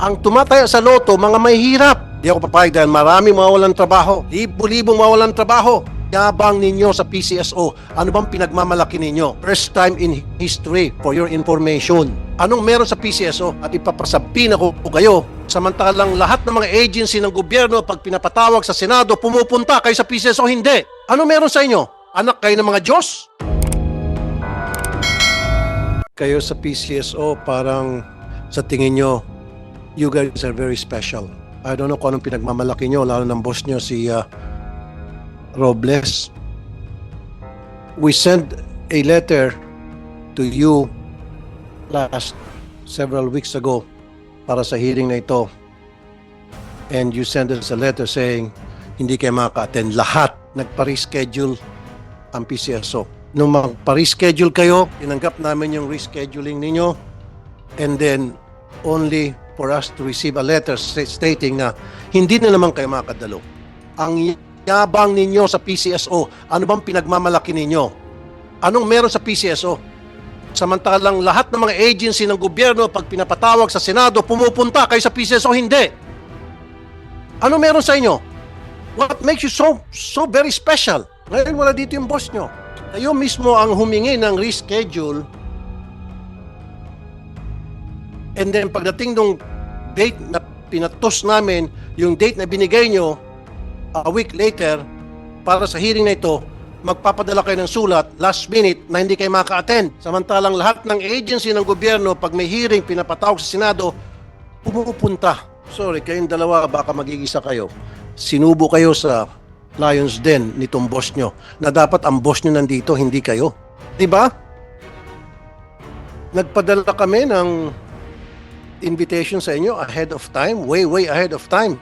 Ang tumataya sa loto, mga mahihirap. Di ako papayag dahil marami mawawalan trabaho. Libo-libong mawawalan trabaho. Yabang ninyo sa PCSO. Ano bang pinagmamalaki ninyo? First time in history for your information. Anong meron sa PCSO? At ipapasabi na ko kayo. Samantalang lahat ng mga agency ng gobyerno pag pinapatawag sa Senado, pumupunta kayo sa PCSO, hindi. Ano meron sa inyo? Anak kayo ng mga Diyos? Kayo sa PCSO parang sa tingin nyo, you guys are very special. I don't know kung anong pinagmamalaki nyo, lalo ng boss nyo si uh, Robles. We sent a letter to you last several weeks ago para sa hearing na ito. And you sent us a letter saying hindi kayo makaka-attend. Lahat nagpa-reschedule ang PCSO. Nung magpa-reschedule kayo, tinanggap namin yung rescheduling ninyo and then only for us to receive a letter sta- stating na hindi na naman kayo makakadalo. Ang yabang ninyo sa PCSO, ano bang pinagmamalaki ninyo? Anong meron sa PCSO? Samantalang lahat ng mga agency ng gobyerno pag pinapatawag sa Senado, pumupunta kayo sa PCSO, hindi. Ano meron sa inyo? What makes you so so very special? Ngayon wala dito yung boss nyo. Kayo mismo ang humingi ng reschedule And then pagdating nung date na pinatos namin, yung date na binigay nyo, a week later, para sa hearing na ito, magpapadala kayo ng sulat last minute na hindi kayo maka-attend. Samantalang lahat ng agency ng gobyerno, pag may hearing, pinapatawag sa Senado, pumupunta. Sorry, kayong dalawa, baka magigisa kayo. Sinubo kayo sa Lions Den nitong boss nyo na dapat ang boss nyo nandito, hindi kayo. Di ba? Nagpadala kami ng invitation sa inyo ahead of time, way, way ahead of time.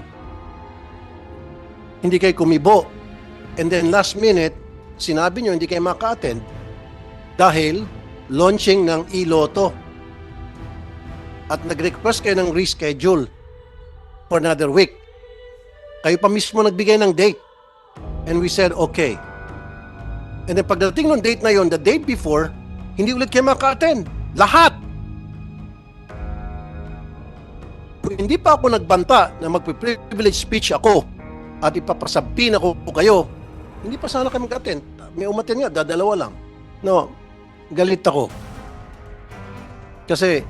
Hindi kayo kumibo. And then last minute, sinabi nyo hindi kayo maka-attend dahil launching ng e-lotto. At nag-request kayo ng reschedule for another week. Kayo pa mismo nagbigay ng date. And we said, okay. And then pagdating ng date na yon, the date before, hindi ulit kayo maka-attend. Lahat! Kung hindi pa ako nagbanta na magpe-privilege speech ako at ipapasabihin ako kayo, hindi pa sana kami mag-attend. May umaten nga, dadalawa lang. No, galit ako. Kasi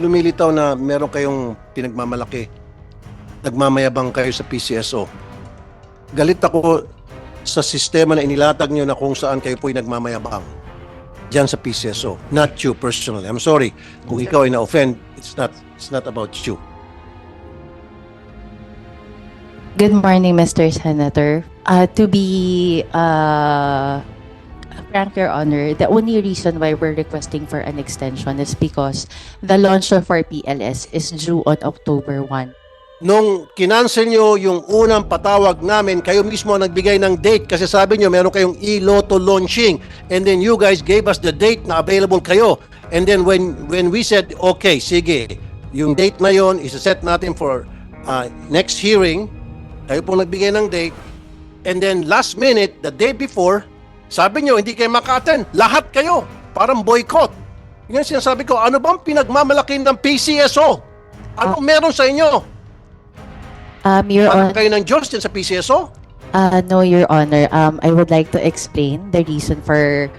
lumilitaw na meron kayong pinagmamalaki. Nagmamayabang kayo sa PCSO. Galit ako sa sistema na inilatag nyo na kung saan kayo po'y nagmamayabang dyan sa PCSO. Not you personally. I'm sorry. Kung ikaw ay na-offend, it's not, it's not about you. Good morning, Mr. Senator. Uh, to be uh, frank, Your Honor, the only reason why we're requesting for an extension is because the launch of our PLS is due on October 1. Nung kinansel nyo yung unang patawag namin, kayo mismo ang nagbigay ng date kasi sabi nyo meron kayong e-lotto launching and then you guys gave us the date na available kayo. And then when when we said, okay, sige, yung date na yon isa-set natin for uh, next hearing, kayo pong nagbigay ng date. And then last minute, the day before, sabi nyo, hindi kayo maka-attend. Lahat kayo. Parang boycott. Yan sinasabi ko, ano bang pinagmamalaki ng PCSO? Ano meron sa inyo? Um, Your Parang Honor, kayo ng Diyos din sa PCSO? uh, no, Your Honor, um, I would like to explain the reason for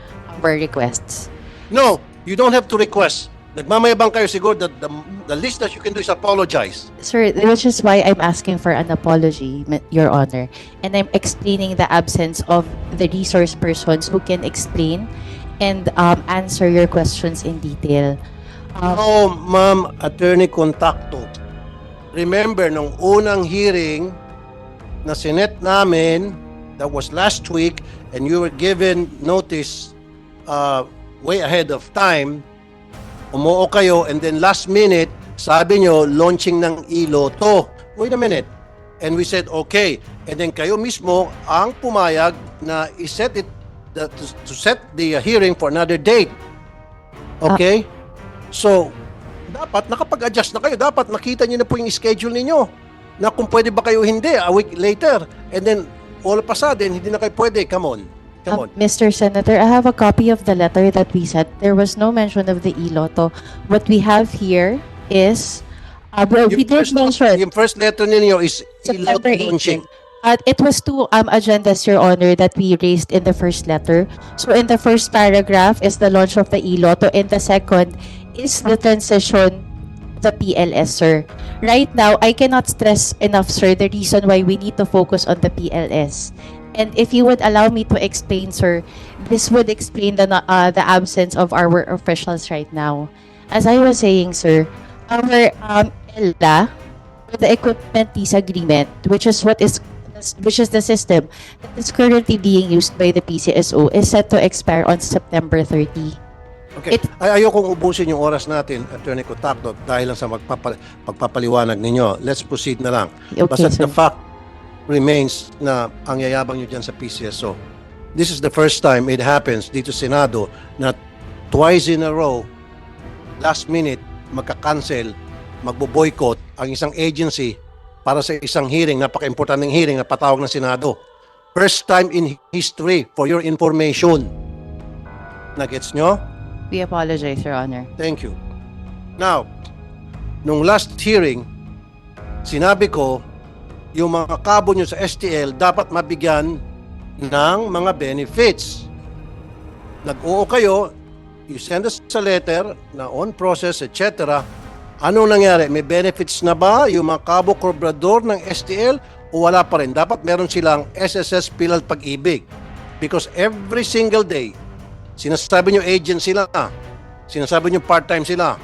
our requests. No, you don't have to request. Nagmamayabang kayo siguro that the, the least that you can do is apologize. Sir, which is why I'm asking for an apology, M- Your Honor. And I'm explaining the absence of the resource persons who can explain and um, answer your questions in detail. Um, Oh, ma'am, attorney contacto. Remember, nung unang hearing na sinet namin, that was last week, and you were given notice uh, way ahead of time, umuo kayo, and then last minute, sabi nyo, launching ng e-lotto. Wait a minute. And we said, okay. And then kayo mismo ang pumayag na iset it, the- to, to set the uh, hearing for another date. Okay? So, dapat nakapag-adjust na kayo. Dapat nakita niyo na po yung schedule ninyo. Na kung pwede ba kayo hindi, a week later. And then, all of a sudden, hindi na kayo pwede. Come on. Come uh, on. Mr. Senator, I have a copy of the letter that we sent. There was no mention of the e-lotto. What we have here is, uh, well, we did first, mention yung first letter ninyo is ilaw launching. 18. Uh, it was two um, agendas, Your Honor, that we raised in the first letter. So in the first paragraph is the launch of the e-lotto, and the second is the transition the PLS, sir. Right now, I cannot stress enough, sir, the reason why we need to focus on the PLS. And if you would allow me to explain, sir, this would explain the uh, the absence of our officials right now. As I was saying, sir, our um, ELDA, the equipment lease agreement, which is what is which is the system that is currently being used by the PCSO, is set to expire on September 30. Okay. It- Ay, ayokong ubusin yung oras natin, Attorney Contacto, dahil lang sa magpapa, pagpapaliwanag ninyo. Let's proceed na lang. Okay, Basta sir. the fact remains na ang yayabang nyo dyan sa PCSO. This is the first time it happens dito sa Senado na twice in a row, last minute, magka-cancel, magbo-boycott ang isang agency para sa isang hearing, napaka-importanting hearing na patawag ng Senado. First time in history for your information. Nagets nyo? We apologize, Your Honor. Thank you. Now, nung last hearing, sinabi ko, yung mga kabo nyo sa STL dapat mabigyan ng mga benefits. Nag-oo kayo, you send us a letter na on process, etc. Anong nangyari? May benefits na ba yung mga kabo kobrador ng STL o wala pa rin? Dapat meron silang SSS Pilal Pag-ibig. Because every single day, sinasabi nyo agent sila, sinasabi nyo part-time sila.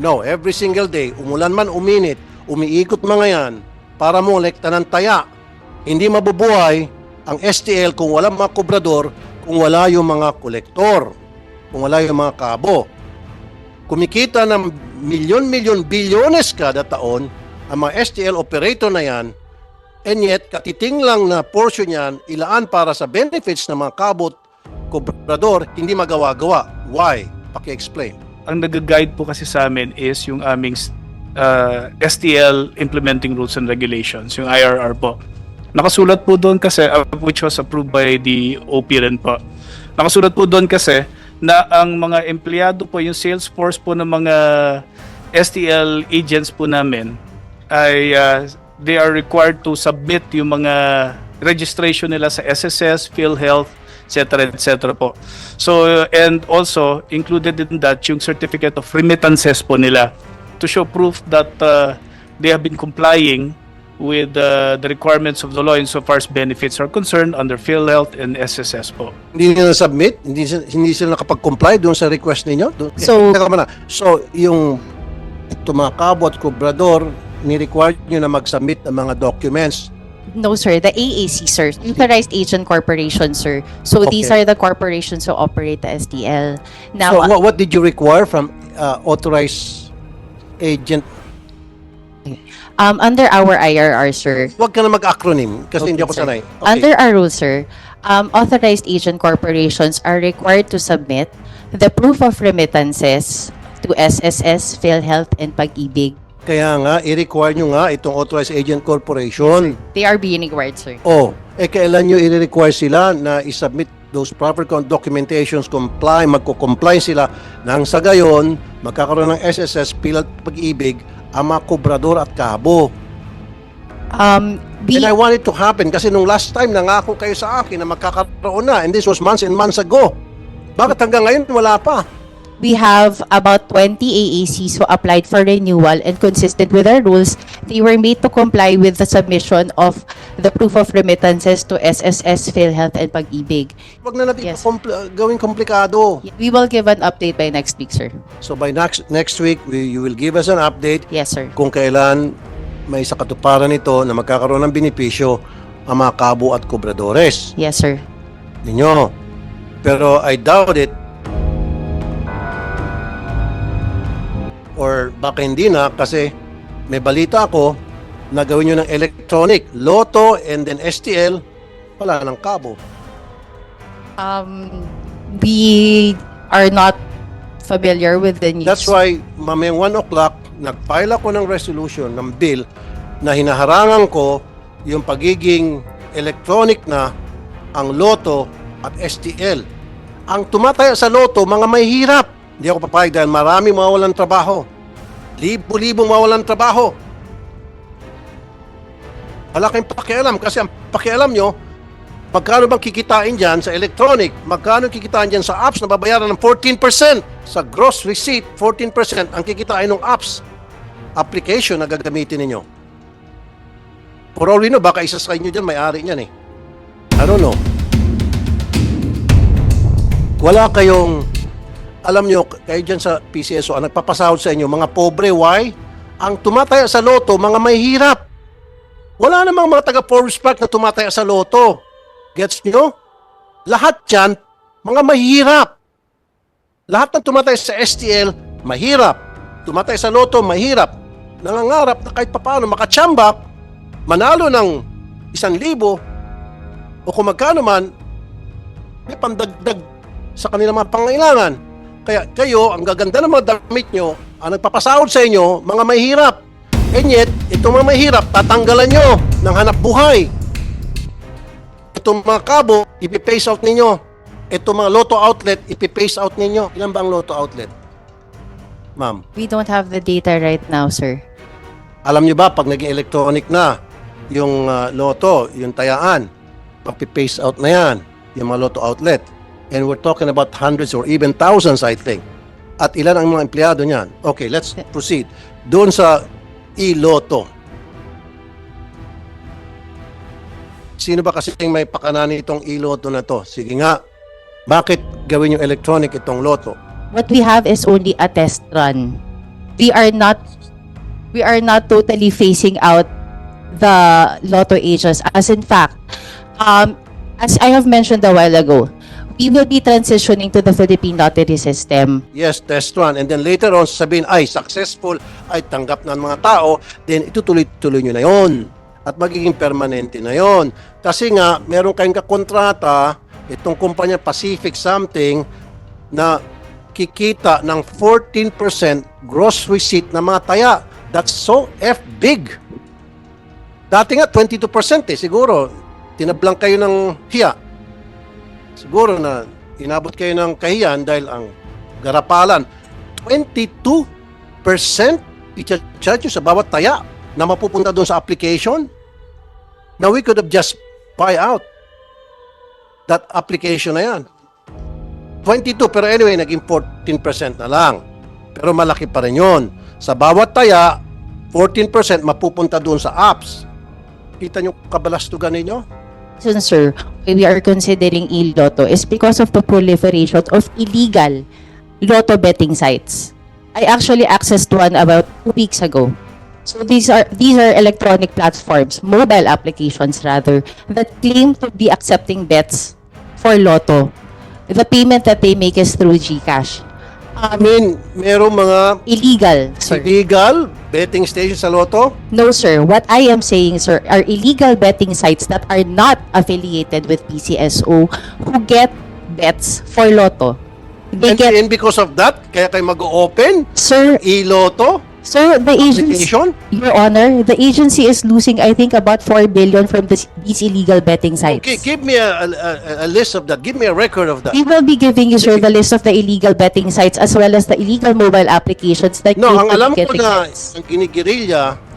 No, every single day, umulan man, uminit, umiikot mga yan para mo lekta ng taya. Hindi mabubuhay ang STL kung wala mga kobrador, kung wala yung mga kolektor, kung wala yung mga kabo. Kumikita ng milyon-milyon, bilyones kada taon ang mga STL operator na yan and yet katiting lang na portion yan ilaan para sa benefits ng mga kabot kobrador hindi magawa-gawa. Why? Paki-explain. ang nag-guide po kasi sa amin is yung aming uh, STL Implementing Rules and Regulations, yung IRR po. Nakasulat po doon kasi, uh, which was approved by the OP rin po. Nakasulat po doon kasi na ang mga empleyado po, yung sales force po ng mga STL agents po namin ay uh, they are required to submit yung mga registration nila sa SSS, PhilHealth, etc. etc. po. So and also included in that yung certificate of remittances po nila to show proof that uh, they have been complying with uh, the requirements of the law insofar as benefits are concerned under PhilHealth and SSS po. Hindi nila submit, hindi sila, hindi sila nakapag-comply doon sa request ninyo. Doon- So- Teka muna. So, yung tumakabo at kobrador, ni-require nyo na mag-submit ng mga documents. No, sir. The AAC, sir. Authorized Agent Corporation, sir. So these Okay. are the corporations who operate the STL. Now, so, what, what did you require from uh, authorized agent? um, under our IRR, sir, Huwag ka na mag-acronym kasi hindi ako sir. sanay. Okay. Under our rules, sir, um, authorized agent corporations are required to submit the proof of remittances to SSS, PhilHealth, and Pag-ibig. Kaya nga, i-require nyo nga itong authorized agent corporation. They are being required, sir. Oh, eh kailan nyo i-require sila na i-submit those proper documentations, comply, magko-comply sila nang sa gayon, magkakaroon ng SSS, pilat pag-ibig, ang mga kobrador at kabo. Um, we, And I want it to happen kasi nung last time nangako kayo sa akin na magkakaroon na and this was months and months ago. Bakit hanggang ngayon wala pa? We have about 20 AACs who applied for renewal and consistent with our rules, they were made to comply with the submission of the proof of remittances to SSS, PhilHealth, and Pag-ibig. Wag na natin Yes. compl- gawing komplikado. We will give an update by next week, sir. So by next next week, we, you will give us an update Yes, sir. kung kailan may sa katuparan nito na magkakaroon ng benepisyo ang mga kabo at kobradores Yes, sir. ninyo. Pero I doubt it or baka hindi na kasi may balita ako na gawin nyo ng electronic, Lotto and then STL, wala ng kabo. Um, we are not familiar with the news. That's why mamayang 1 o'clock, nag-file ako ng resolution ng bill na hinaharangan ko yung pagiging electronic na ang Lotto at STL. Ang tumataya sa Lotto, mga may hirap. Hindi ako papayag dahil marami mawawalan trabaho. Libo-libong mawalan trabaho. Wala kayong pakialam kasi ang pakialam nyo, magkano bang kikitain dyan sa electronic? Magkano kikitain dyan sa apps na babayaran ng 14%? Sa gross receipt, 14% ang kikitain ng apps application na gagamitin ninyo. For all we know, baka isa sa inyo dyan may-ari niyan eh. I don't know. Wala kayong, alam nyo, kayo dyan sa PCSO, ang nagpapasahod sa inyo, mga pobre, why? Ang tumataya sa loto, mga mahihirap. Wala namang mga taga Forbes Park na tumataya sa loto. Gets nyo? Lahat yan, mga mahihirap. Lahat ng tumatay sa STL, mahirap. Tumatay sa loto, mahirap. Nangangarap na kahit papaano makachambak, manalo ng isang libo, o kung magkano man, may pandagdag sa kanilang mga pangailangan. Kaya kayo, ang gaganda ng mga damit nyo, ang nagpapasahod sa inyo, mga mahirap. And yet, itong mga mahirap, tatanggalan nyo ng hanap buhay. Itong mga kabo, ipipace out ninyo. Itong mga lotto outlet, ipipace out ninyo. Ilan ba ang lotto outlet? Ma'am, We don't have the data right now, sir. alam nyo ba pag naging electronic na yung ah, loto, yung tayaan, papipace out na yan, yung mga lotto outlet. And we're talking about hundreds or even thousands, I think. At ilan ang mga empleyado niyan? Okay, let's proceed. Doon sa e-lotto. Sino ba kasi may pakananin itong e-lotto na to? Sige nga, bakit gawin yung electronic itong loto? What we have is only a test run. We are not we are not totally phasing out the lotto agents. As in fact, um, as I have mentioned a while ago, we will be transitioning to the Philippine lottery system. Yes, test run. And then later on, sabihin, ay, successful, ay, tanggap na ng mga tao, then itutuloy-tuloy nyo na yon At magiging permanente na yon Kasi nga, meron kayong kakontrata, itong kumpanya Pacific something, na kikita ng 14% gross receipt na mga taya. That's so F big. Dati nga, 22% eh, siguro. Tinablang kayo ng hiya siguro na inabot kayo ng kahiyan dahil ang garapalan, 22% i-charge sa bawat taya na mapupunta doon sa application. Now we could have just buy out that application na yan. 22, pero anyway, naging 14% na lang. Pero malaki pa rin yun. Sa bawat taya, 14% mapupunta doon sa apps. Kita nyo kabalastugan ninyo? Reason, sir, we are considering e-lotto is because of the proliferation of illegal lotto betting sites. I actually accessed one about two weeks ago. So these are these are electronic platforms, mobile applications rather, that claim to be accepting bets for lotto. The payment that they make is through GCash. Mean, merong mga Illegal, sir. illegal betting station sa loto? No, sir. What I am saying, sir, are illegal betting sites that are not affiliated with PCSO who get bets for Lotto. They And, get, and because of that, kaya kayo mag-open sir, e-loto sir, the agency, application? Your Honor, the agency is losing, I think, about 4 billion from this, these illegal betting sites. Okay, give me a, a, a list of that. Give me a record of that. We will be giving you, sir, the list of the illegal betting sites as well as the illegal mobile applications that No, ang alam ko na ang ginigirilya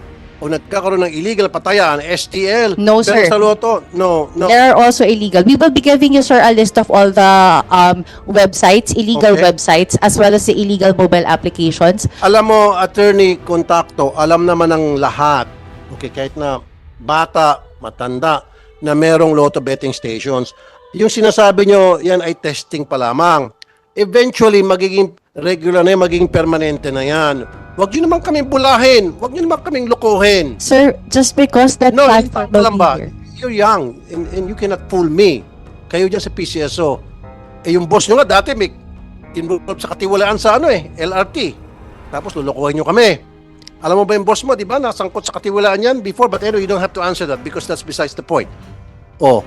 o nagkakaroon ng illegal patayaan, STL. No, pero sir. sa loto, no, no. There are also illegal. We will be giving you, sir, a list of all the um, websites, illegal Okay. websites, as well as the illegal mobile applications. Alam mo, attorney kontakto, alam naman ng lahat. Okay, kahit na bata, matanda, na merong lotto betting stations. Yung sinasabi nyo, yan ay testing pa lamang. Eventually, magiging regular na yan, magiging permanente na yan. Huwag nyo naman kaming bulahin. Huwag nyo naman kaming lukuhin. Sir, just because that No, platform lang will ba? be here. You're young and, and you cannot fool me. Kayo dyan sa PCSO. Eh yung boss nyo nga dati may involved sa katiwalaan sa ano eh, LRT. Tapos lulukuhin nyo kami. Alam mo ba yung boss mo, di ba? Nasangkot sa katiwalaan yan before. But anyway, you don't have to answer that because that's besides the point. Oh.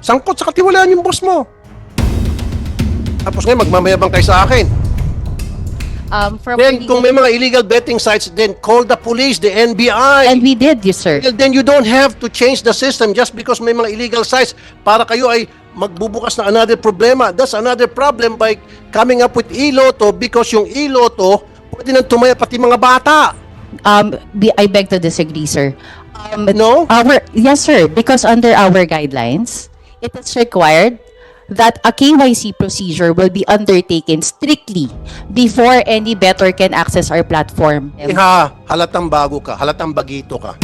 Sangkot sa katiwalaan yung boss mo. Tapos ngayon, magmamayabang kayo sa akin. Um, from Then, kung may mga illegal betting sites, then call the police, the NBI. and we did, yes, sir. Well, then you don't have to change the system just because may mga illegal sites para kayo ay magbubukas na another problema. That's another problem by coming up with e-lotto because yung e-lotto Pwede nang tumaya pati mga bata. Um, I beg to disagree, sir. Um, No? Our, yes, sir, because under our guidelines, it is required that a KYC procedure will be undertaken strictly before any better can access our platform. Iha, halatang bago ka, halatang bagito ka.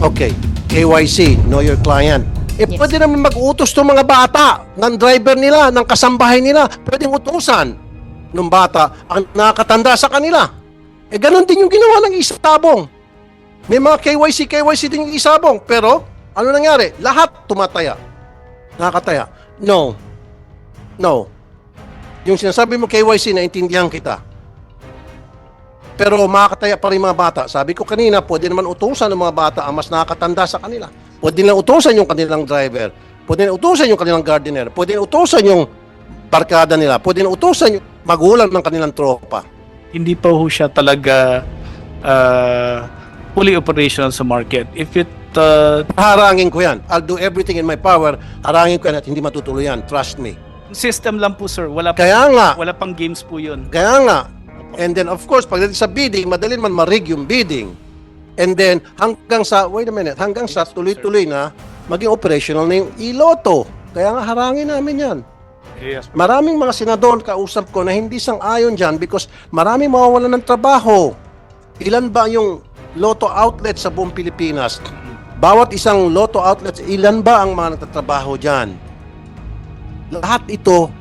Okay, KYC, know your client. Eh, Yes. pwede naman mag-utos ng mga bata, ng driver nila, ng kasambahay nila. Pwedeng utusan ng bata ang nakakatanda sa kanila. Eh, ganun din yung ginawa ng isabong. May mga KYC, KYC din yung isabong. Pero, ano nangyari? Lahat tumataya. Nakakataya. No. No. Yung sinasabi mo KYC, naintindihan kita. Pero makakataya pa rin mga bata. Sabi ko kanina, pwede naman utusan ng mga bata ang mas nakakatanda sa kanila. Pwede nilang utusan yung kanilang driver. Pwede nilang utusan yung kanilang gardener. Pwede nilang utusan yung barkada nila. Pwede nilang utusan yung magulang ng kanilang tropa. Hindi pa ho siya talaga uh, fully operational sa market. If it uh, Harangin ko yan. I'll do everything in my power. Harangin ko yan at hindi matutuloy yan. Trust me. system lang po sir, wala pa, Kaya nga, wala pang games po 'yun. Kaya nga. And then of course, pagdating sa bidding, madali man marig yung bidding. And then hanggang sa, wait a minute, hanggang sa tuloy-tuloy na maging operational na yung iloto. Kaya nga harangin namin yan. Yes. Maraming mga senador kausap ko na hindi sang-ayon dyan because maraming mawawalan ng trabaho. Ilan ba yung loto outlet sa buong Pilipinas? Bawat isang loto outlet, ilan ba ang mga nagtatrabaho dyan? Lahat ito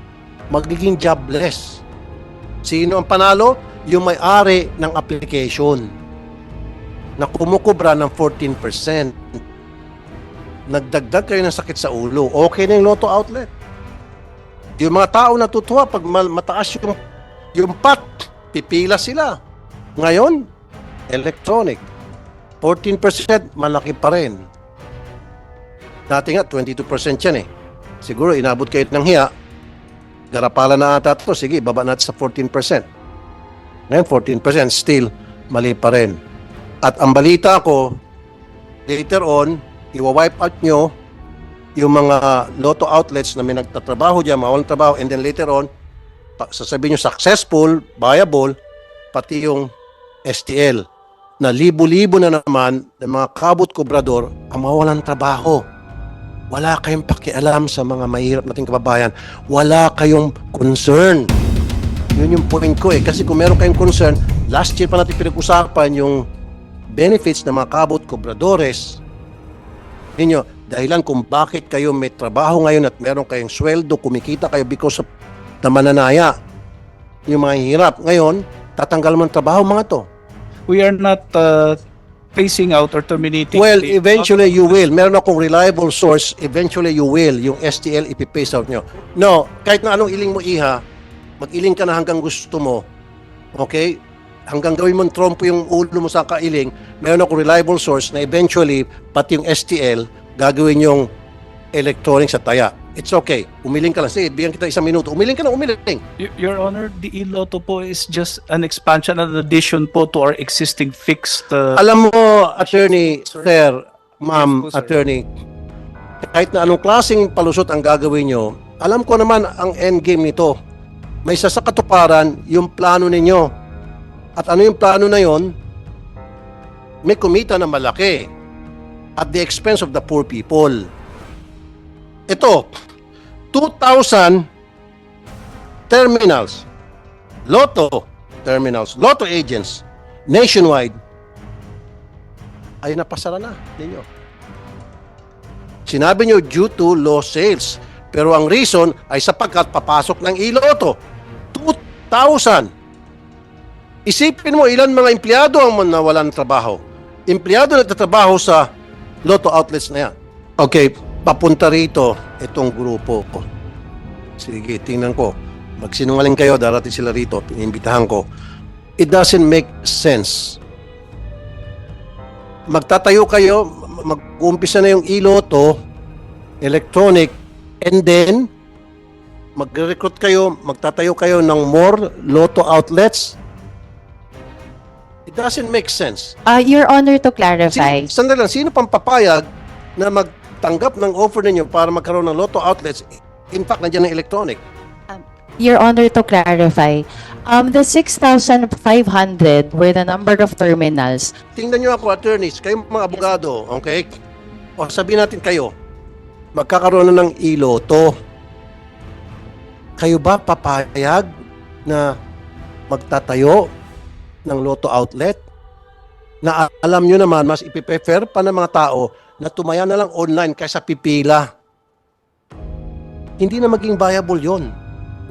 magiging jobless. Sino ang panalo? Yung may-ari ng application na kumukubra ng 14%. Nagdagdag kayo ng sakit sa ulo. Okay na yung loto outlet. Yung mga tao natutuwa pag mataas yung, yung pat, pipila sila. Ngayon, electronic. 14% malaki pa rin. Dati nga, 22% yan eh. Siguro inabot kayo ng hiya, garapala na ata ito, sige, baba natin sa 14%. Ngayon, 14% still mali pa rin. At ang balita ko, later on, iwa-wipe out nyo yung mga lotto outlets na may nagtatrabaho dyan, mawalang trabaho, and then later on, sasabihin nyo successful, viable, pati yung STL na libo-libo na naman ng mga kabut kubrador ang mawalan trabaho. Wala kayong pakialam sa mga mahirap nating kababayan. Wala kayong concern. Yun yung point ko eh. Kasi kung meron kayong concern, last year pa natin pinag-usapan yung benefits ng mga kabut kubradores. Ninyo, dahilan kung bakit kayo may trabaho ngayon at meron kayong sweldo, kumikita kayo because of na mananaya. Yung mga hirap. Ngayon, tatanggal mo ng trabaho mga to. We are not uh, phasing out or terminating. Well, the- eventually you will. Meron akong reliable source, eventually you will. Yung STL, ipipace out nyo. No, kahit na anong iling mo iha, mag-iling ka na hanggang gusto mo. Okay? Hanggang gawin mong trompo yung ulo mo sa kailing, meron akong reliable source na eventually, pati yung STL, gagawin yung electronic sa taya. It's okay. Umiling ka lang. Sige, bigyan kita isang minuto. Umiling ka na, umiling. Y- Your Honor, the e-lotto po is just an expansion and addition po to our existing fixed uh, Alam mo, attorney, sir, ma'am, Yes po, sir. attorney, kahit na anong klaseng palusot ang gagawin nyo, alam ko naman ang endgame nito. May isa sa katuparan yung plano ninyo. At ano yung plano na yon? May kumita na malaki at the expense of the poor people. Ito, 2,000 terminals, Lotto terminals, Lotto agents, nationwide, ay napasara na ninyo. Sinabi nyo due to low sales. Pero ang reason ay sapagkat papasok ng iloto. 2,000. Isipin mo ilan mga empleyado ang nawalan ng trabaho. Empleyado na nagtatrabaho sa lotto outlets na yan. Okay, papunta rito itong grupo. Sige, tingnan ko. Magsinungaling kayo, darating sila rito, pinimbitahan ko. It doesn't make sense magtatayo kayo, mag-uumpisa na yung iloto, electronic, and then, magre-recruit kayo, magtatayo kayo ng more lotto outlets. It doesn't make sense. Uh, Your Honor, to clarify, Sino, sandali lang, sino pang papayag na magtanggap ng offer ninyo para magkaroon ng lotto outlets? In fact, nandiyan ang electronic. Your Honor, to clarify, um, the 6,500 were the number of terminals. Tingnan nyo ako, attorneys, kayong mga abogado, okay? O sabihin natin kayo, magkakaroon na ng iloto. Kayo ba papayag na magtatayo ng loto outlet? Na alam nyo naman, mas ipiprefer pa ng mga tao na tumaya na lang online kaysa pipila. Hindi na maging viable yon.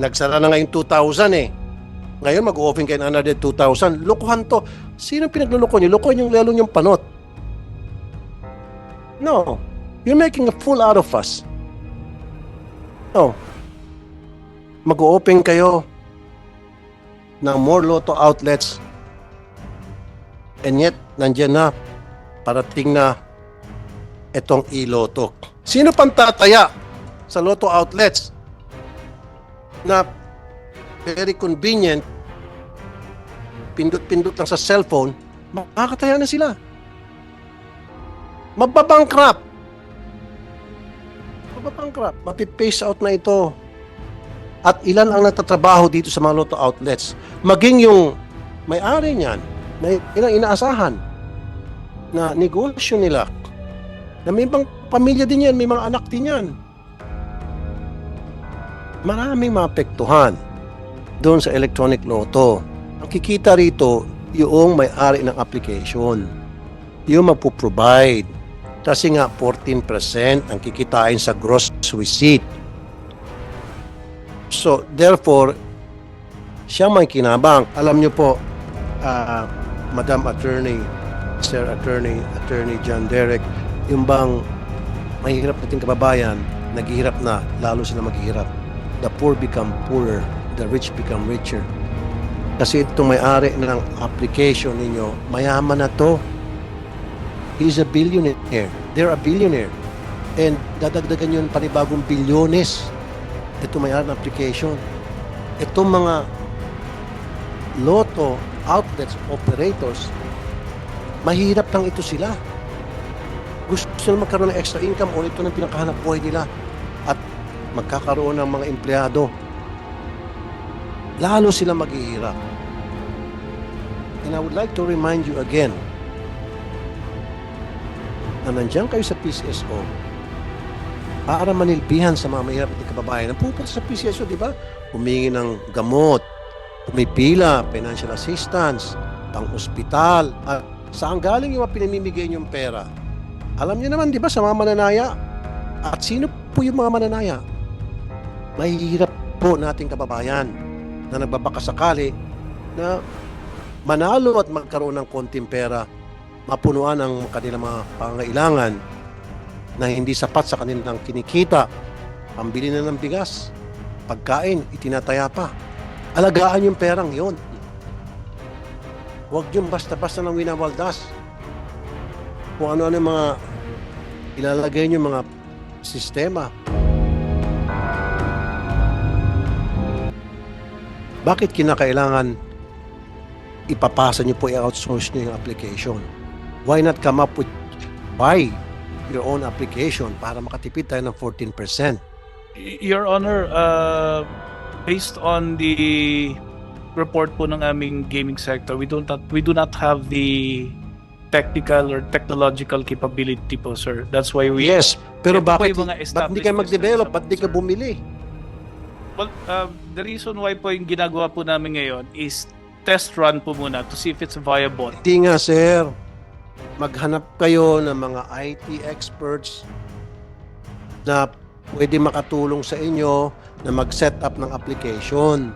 Nagsara na ngayon 2,000 eh. Ngayon mag-open kayo ng another 2,000. Lokohan to. Sino pinagluloko niyo? Lokohan yung lalo yung panot. No. You're making a fool out of us. No. Mag-open kayo ng more lotto outlets and yet nandyan na parating na itong iloto. Sino pang tataya sa lotto outlets na very convenient pindot-pindot lang sa cellphone, makakataya na sila. Mababankrupt. Mababankrupt. Mapipace out na ito. At ilan ang nagtatrabaho dito sa mga lotto outlets. Maging yung may-ari niyan, na ilang inaasahan na negosyo nila. Na may ibang pamilya din yan, may mga anak din yan. Maraming maapektuhan doon sa electronic lotto. Ang kikita rito, yung may-ari ng application. Yung magpo-provide. Kasi nga, 14% ang kikitain sa gross receipt. So, therefore, siya may kinabang. Alam niyo po, ah, Madam Attorney, Sir Attorney, Attorney John Derek, yung bang mahirap nating kababayan, naghihirap na, lalo sila maghihirap. The poor become poorer, the rich become richer. Kasi itong may-ari ng application ninyo, mayaman na to. He's a billionaire. They're a billionaire. And dadagdagan yun panibagong bilyones. Ito may-ari ng application. Itong mga loto outlets, operators, mahirap lang ito sila. Gusto nila magkaroon ng extra income o ito ng pinakahanap buhay nila at magkakaroon ng mga empleyado. Lalo sila maghihirap. And I would like to remind you again na nandiyan kayo sa PCSO para manilbihan sa mga mahirap at kababayan. Pupunta sa PCSO, di ba? Humingi ng gamot, pumipila, financial assistance, pang-ospital, at saan galing yung mga pinamimigay niyong pera? Alam niyo naman, di ba, sa mga mananaya? At sino po yung mga mananaya? Mahihirap po nating kababayan na nagbabaka sakali na manalo at magkaroon ng konting pera, mapunuan ang kanilang mga pangailangan na hindi sapat sa kanilang kinikita, pambili na ng bigas, pagkain, itinataya pa. Alagaan yung perang yon. Huwag yung basta-basta ng winawaldas. Kung ano-ano mga ilalagay nyo mga sistema. Bakit kinakailangan ipapasa nyo po i-outsource nyo yung application? Why not come up with buy your own application para makatipid tayo ng 14%? Y- Your Honor, uh, based on the report po ng aming gaming sector, we don't we do not have the technical or technological capability po, sir. That's why we Yes, pero bakit, mga ba't hindi kayo established mag-develop? Ba't di ka bumili? Well, uh, the reason why po yung ginagawa po namin ngayon is test run po muna to see if it's viable. Hindi nga, sir. Maghanap kayo ng mga IT experts na pwede makatulong sa inyo na mag-set up ng application.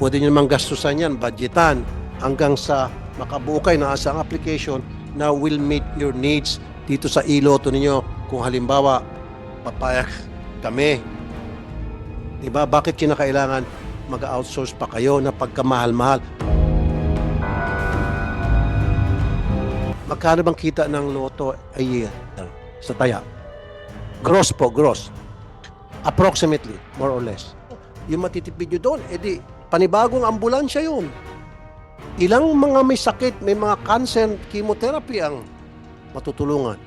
Pwede nyo namang gastusan yan, budgetan, hanggang sa makabuo kayo ng asang application na will meet your needs dito sa iloto ninyo. Kung halimbawa, papayag kami. Diba? Bakit kinakailangan mag-outsource pa kayo na pagkamahal-mahal? Magkano bang kita ng loto a year sa taya? Gross po, gross. Approximately, more or less. Yung matitipid nyo doon, edi panibagong ambulansya yun. Ilang mga may sakit, may mga cancer, chemotherapy ang matutulungan.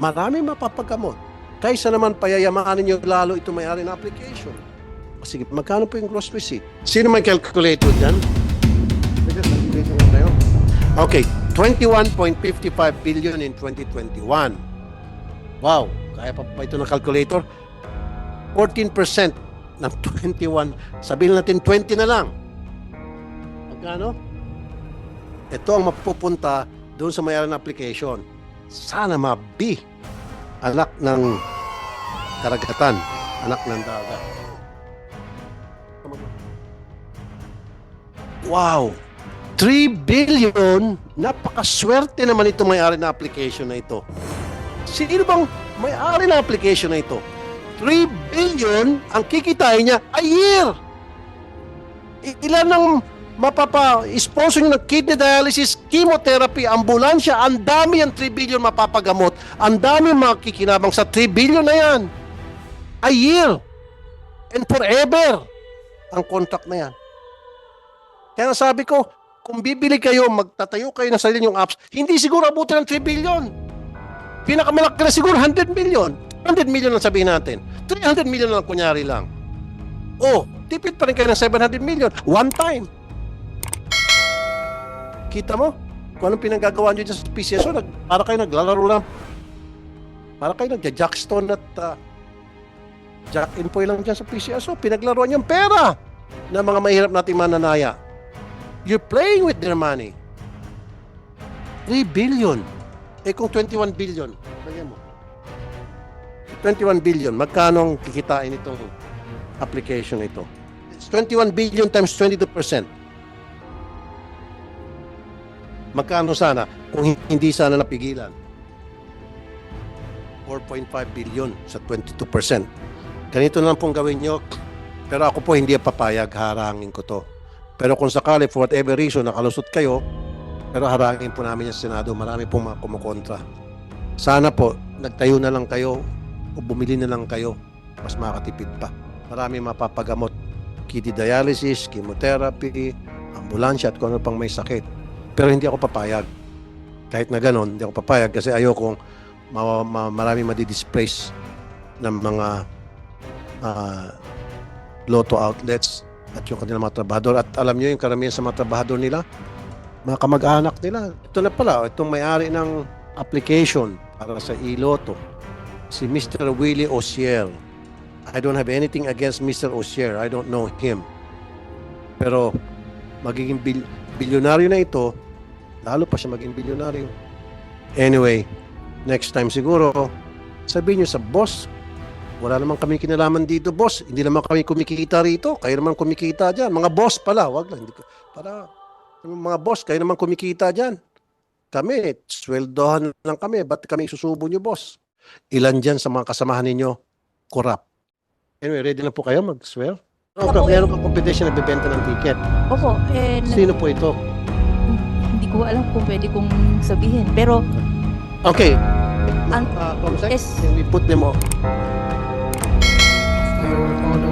Marami mapapagamot. Kaysa naman payayamanin nyo lalo ito may-ari ng application. Sige, magkano po yung gross receipt? Sino may calculator dyan? Na. Okay, 21.55 billion in 2021. Wow, kaya pa ba ito ng calculator? 14% ng 21. Sabihin natin 20 na lang. Magkano? Ito ang mapupunta doon sa mayroon na application. Sana mabi. Anak ng karagatan. Anak ng dagat. Wow! 3 billion! Napakaswerte naman ito may-ari na application na ito. Sino bang may-ari na application na ito? 3 billion ang kikitain niya a year! Ilan ang mapapa-sponsor nyo ng kidney dialysis, chemotherapy, ambulansya, ang dami ang 3 billion mapapagamot. Ang dami makikinabang sa 3 billion na yan. A year. And forever. Ang contract na yan. Kaya sabi ko, kung bibili kayo, magtatayo kayo ng sarili yung apps, hindi siguro abutin ng 3 billion. Pinakamalaki na siguro 100 million. 100 million lang sabihin natin. 300 million lang kunyari lang. Oh, tipid pa rin kayo ng 700 million. One time. Kita mo? Kung anong pinagagawa nyo dyan sa PCSO, nag, para kayo naglalaro lang. Para kayo nagja-jackstone at uh, jack in po lang dyan sa PCSO. Pinaglaruan yung pera ng mga mahirap nating mananaya. You're playing with their money. 3 billion. Eh kung 21 billion, lagyan mo. 21 billion, magkano ang kikitain itong application ito? It's 21 billion times 22%. Magkano sana kung hindi sana napigilan? 4.5 billion sa 22%. Ganito na lang pong gawin nyo. Pero ako po hindi papayag, harangin ko to. Pero kung sakali, for whatever reason, nakalusot kayo, pero harangin po namin yung Senado, marami pong mga kumukontra. Sana po, nagtayo na lang kayo o bumili na lang kayo, mas makatipid pa. Marami mapapagamot. Kidney dialysis, chemotherapy, ambulansya at kung ano pang may sakit. Pero hindi ako papayag. Kahit na ganon, hindi ako papayag kasi ayokong ma- ma- marami madidisplace ng mga ah, lotto outlets at yung kanilang mga trabahador. At alam nyo yung karamihan sa mga trabahador nila, mga kamag-anak nila. Ito na pala, itong may-ari ng application para sa iloto, si Mr. Willie Osier. I don't have anything against Mr. Osier. I don't know him. Pero magiging bil- bilyonaryo na ito, lalo pa siya maging bilyonaryo. Anyway, next time siguro, sabihin nyo sa boss, wala naman kami kinalaman dito, boss. Hindi naman kami kumikita rito. Kayo naman kumikita dyan. Mga boss pala, wag lang. Hindi ko, para, mga boss, kayo naman kumikita dyan. Kami, sweldohan lang kami. Ba't kami susubo nyo, boss? Ilan dyan sa mga kasamahan ninyo, corrupt. Anyway, ready na po kayo mag-swear? Oh, Opo. meron kang competition na bibenta ng ticket. Opo, eh, Sino po ito? hindi ko alam kung pwede kong sabihin. Pero, Okay. Ang- Uh, Comsec, yes. can we put them all? Mr. Todo,